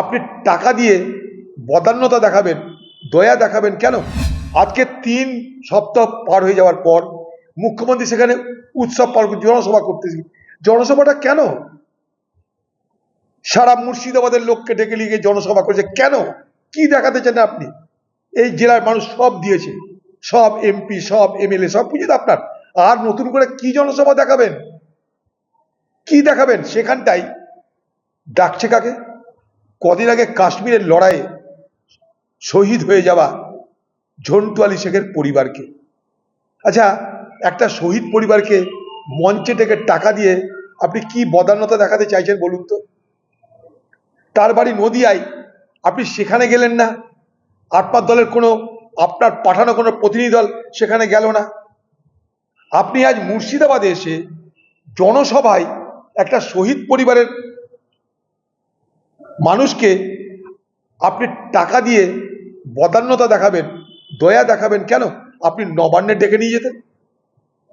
আপনি টাকা দিয়ে বদান্যতা দেখাবেন, দয়া দেখাবেন কেন? আজকে তিন সপ্তাহ পার হয়ে যাওয়ার পর মুখ্যমন্ত্রী সেখানে উৎসব পালন জনসভা করতেছি। জনসভাটা কেন? সারা মুর্শিদাবাদের লোককে ডেকে নিয়ে জনসভা করেছে কেন? কি দেখাতে চান আপনি? এই জেলার মানুষ সব দিয়েছে। সব এমপি, সব এমএলএ, সব কিছু আপনার। আর নতুন করে কি জনসভা দেখাবেন? কি দেখাবেন? সেখানটাই। ডাকছে কাকে? কদিন আগে কাশ্মীরের লড়াইয়ে শহীদ হয়ে যাওয়া ঝন্টু আলী শেখের পরিবারকে। আচ্ছা একটা শহীদ পরিবারকে মঞ্চে ডেকে টাকা দিয়ে আপনি কি বদান্যতা দেখাতে চাইছেন বলুন তো? তার বাড়ি নদিয়ায় আপনি সেখানে গেলেন না? আটপাত দলের কোনো, আপনার পাঠানো কোনো প্রতিনিধি দল সেখানে গেল না? আপনি আজ মুর্শিদাবাদে এসে জনসভায় একটা শহীদ পরিবারের মানুষকে আপনি টাকা দিয়ে বদান্যতা দেখাবেন, দয়া দেখাবেন কেন? আপনি নবান্নে ডেকে নিয়ে যেতেন।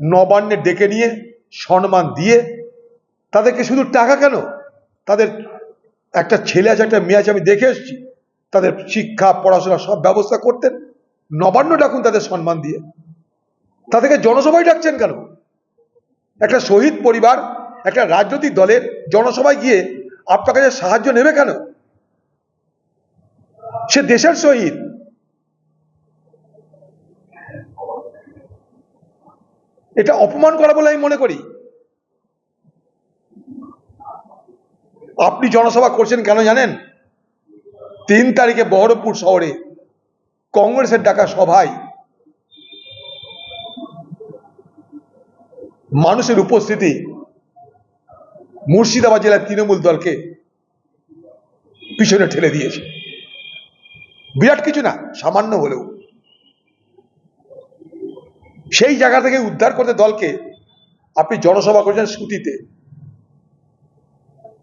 নবান্নে ডেকে নিয়ে সম্মান দিয়ে তাদেরকে শুধু টাকা কেন? তাদের একটা ছেলে আছে, একটা মেয়ে আছে, আমি দেখে এসেছি। তাদের শিক্ষা, পড়াশোনা সব ব্যবস্থা করতেন। নবান্ন ডাকুন তাদের সম্মান দিয়ে। তাদেরকে জনসভায় ডাকছেন কেন? একটা শহীদ পরিবার, একটা রাজনৈতিক দলের জনসভায় গিয়ে আপনার কাছে সাহায্য নেবে কেন? সে দেশের শহীদ এটা অপমান করা বলে আমি মনে করি। আপনি জনসভা করছেন কেন জানেন? তিন তারিখে বহরমপুর শহরে কংগ্রেসের ডাকা সভায় মানুষের উপস্থিতি মুর্শিদাবাদ জেলার তৃণমূল দলকে পিছনে ঠেলে দিয়েছে। বিরাট কিছু না, সামান্য হলেও। সেই জায়গা থেকে উদ্ধার করতে দলকে আপনি জনসভা করেছেন সুতিতে।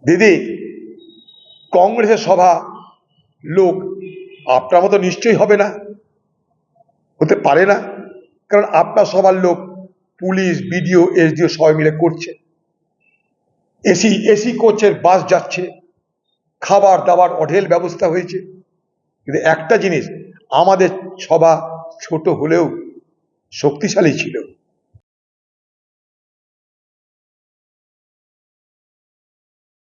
দিদি, কংগ্রেসের সভা, লোক আপনার মতো নিশ্চয়ই হবে না? হতে পারে না? কারণ আপনার সবার লোক পুলিশ, বিডিও, এসডিও সবাই মিলে করছে। এসি এসি কোচের বাস যাচ্ছে। খাবার দাবার অঢেল ব্যবস্থা হয়েছে। কিন্তু একটা জিনিস আমাদের সভা ছোট হলেও শক্তিশালী ছিল।